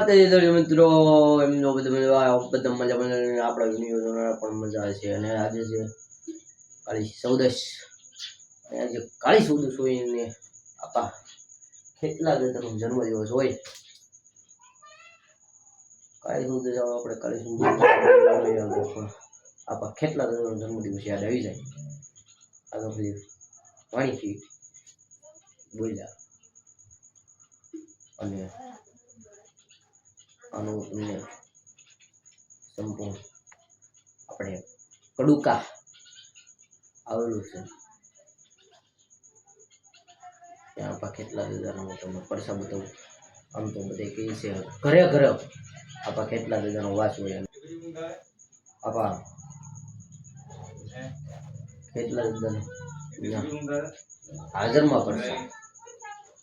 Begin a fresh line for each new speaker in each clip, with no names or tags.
માતાજી દર્શક મિત્રો, એમનો બધો બધા બધા મજા મજા આપણા વીડિયો પણ મજા છે. અને આજે છે કાળી ચૌદશ. આજે કાળી ચૌદશ હોય ને આપા કેટલા દત્તનો જન્મદિવસ હોય. કાળી ચૌદશ આવે આપણે કાળી ચૌદશ આપા કેટલા દત્તનો જન્મદિવસ યાદ આવી જાય. આ તો બધી વાણીથી બોલ્યા. અને આનું સંપૂર્ણ આપણે કડુકા આવેલું છે. ત્યાં આપણા કેટલા દાદાનો હું તમને પડસા બતાવું આમ તો બધે કહે છે ઘરે ઘરે આપણા કેટલા દાદાનો વાસ હોય આપા કેટલા દાદાનો હાજરમાં પડશે હોય એ તમને હું તમને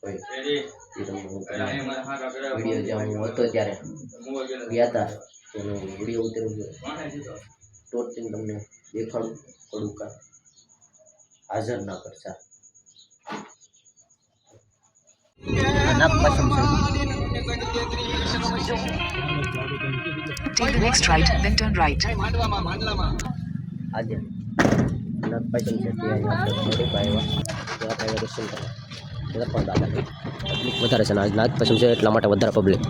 વીડિયો જ્યાં હું હતો ત્યારે ગયા. હતા તેનો વીડિયો ઉતર્યો છે ટોટલ તમને દેખાડું થોડુંક કા. હાજર ના કરતા ના
Take the next right, then turn right.
આજે ના પસંદ છે તે આપણે થોડુંક આવ્યા. ત્યાં આપણે દર્શન કરવા પબ્લિક વધારે છે ને આજ નાગ પછી છે એટલા માટે વધારે પબ્લિક.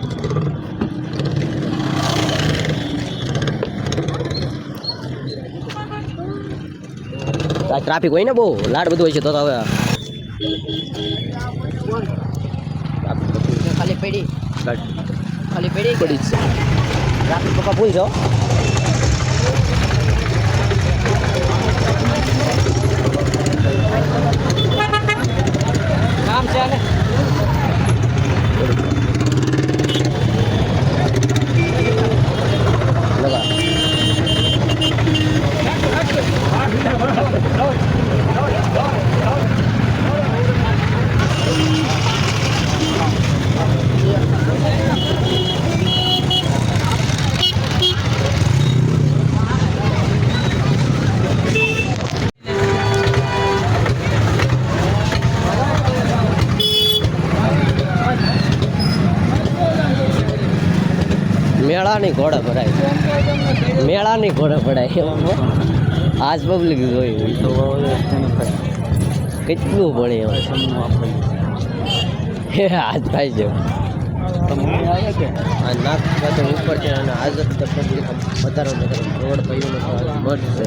ટ્રાફિક હોય ને બહુ લાડ બધું હોય છે તો હવે
ખાલી પેઢી ખાલી પેઢી
પડી છે. ટ્રાફિક પપ્પા ભૂલ છો
કામ છે ને
મેળાની ઘોડા ભરાય. મેળાની ઘોડા ભરાય આજ પબ્લિક જોઈ કેટલું ભણી હે, આજ થાય છે નાક બધું ઉપર છે અને આજ પબ્લિક વધારે વધારે રોડ પૈયું મસ્ત છે.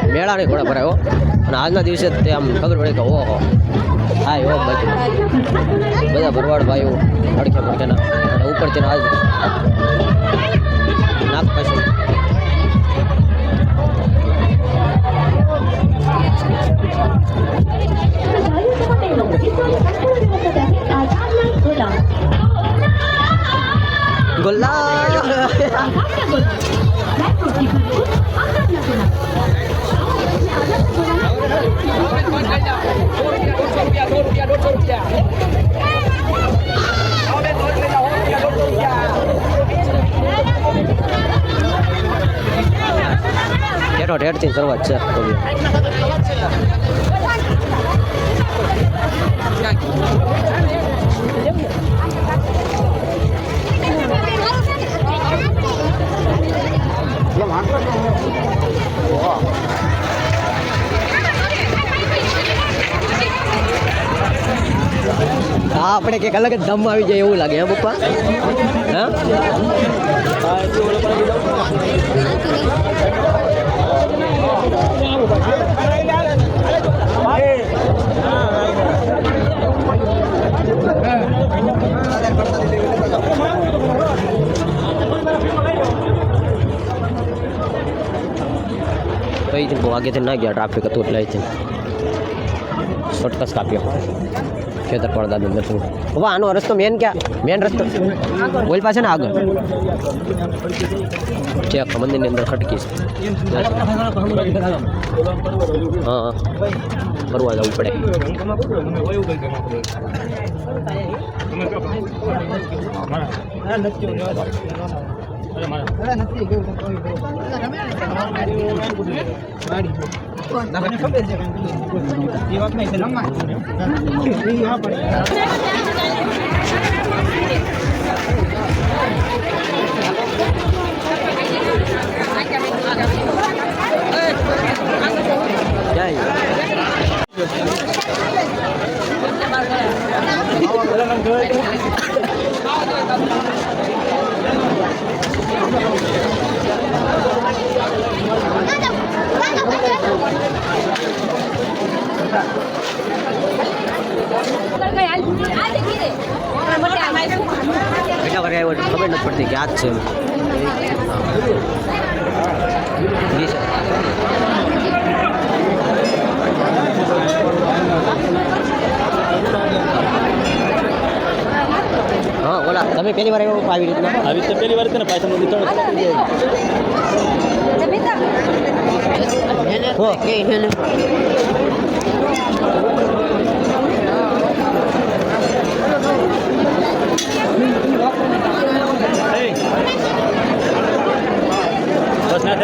મેળાની ઘોડા ભરાયો અને આજના દિવસે જ તે આમ ખબર પડે કે ઓહો, હા એવો બાજુ બધા. ભરવાડ ભાઈઓ અડખે પડખેના અને ઉપરથી આજ નાગ પાસે ગુલાબ ઠેઠો ઠેઠથી શરૂઆત છે તો હા, આપણે કંઈક અલગ જ દમ આવી જાય એવું લાગે, હે, પપ્પા? કઈ આગેથી ના ગયા ટ્રાફિક હતું એટલે અહીંથી શોર્ટકટ કાપ્યો ખેતર પડદા દર્શન હવે આનો રસ્તો મેન ક્યાં? મેન રસ્તો. ઓઇલ પાસે ને આગળ. ચેક મંદિરની અંદર ખટકી છે. હા. ફરવા જવું પડે. જાય બેટા કરે આવ્યો ખબર નથી પડતી કે આ જ છે હા ઓલા તમે પહેલી વાર આવ્યો આવી રીતના?
આવી રીતે પહેલી વાર ને પાછળ
હો.
બસ ના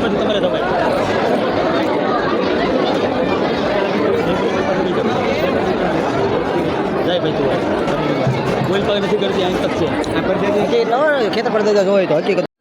પછી તમારે દબાય જાય ભાઈ તું કોઈ પગ નથી કરતી અહીં તક છે
ખેતર પર હોય તો હકીકત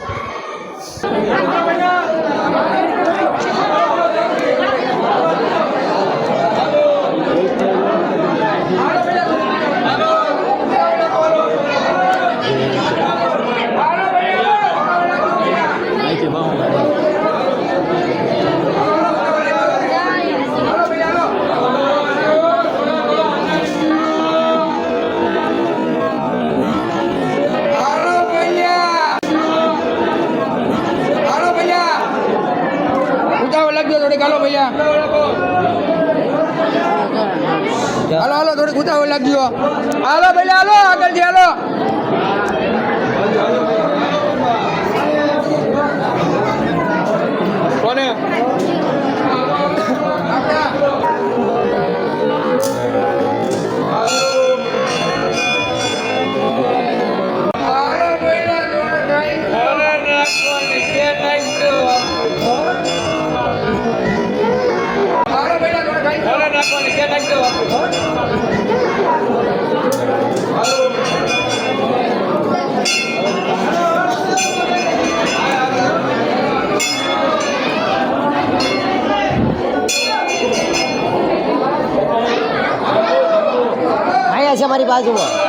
「
それ何回？」。લાગજો હાલો ભૈયા હાલો આગળથી હાલો. કોને? હાલો ભૈયા હાલો ભૈયા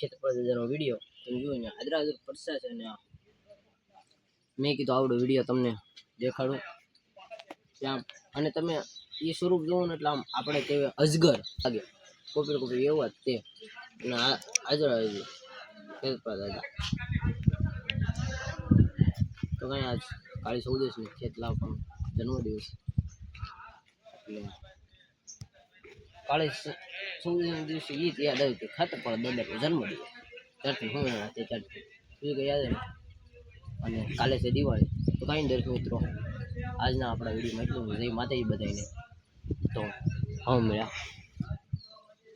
મિત્રો આ તો ખેતર પર વીડિયો. તમે જોયું ને હાજરા હાજર પડશે છે ને મેં કીધું આવડો વીડિયો તમને દેખાડું. ત્યાં અને તમે એ સ્વરૂપ જોવો ને એટલે આમ આપણે કહેવાય અજગર લાગે. કોપી કોપી એવા જ તે. અને હાજર હાજર દાદા તો કાંઈ આજ કાળી ચૌદશ ને ખેતલા પણ જન્મદિવસ. એટલે કાલે સૂર્યના દિવસે ઈ જ યાદ આવ્યું કે ખાતર પણ દાદા જન્મદિવસ. ત્યારથી હું હાથે ત્યારથી બીજું કંઈ યાદ અને કાલે છે દિવાળી, તો કાંઈ દરેક મિત્રો આજના આપણા વિડીયોમાં એટલું જય માતાજી બધાને તો હવે મળ્યા.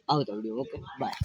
આવતા વીડિયો, ઓકે? બાય.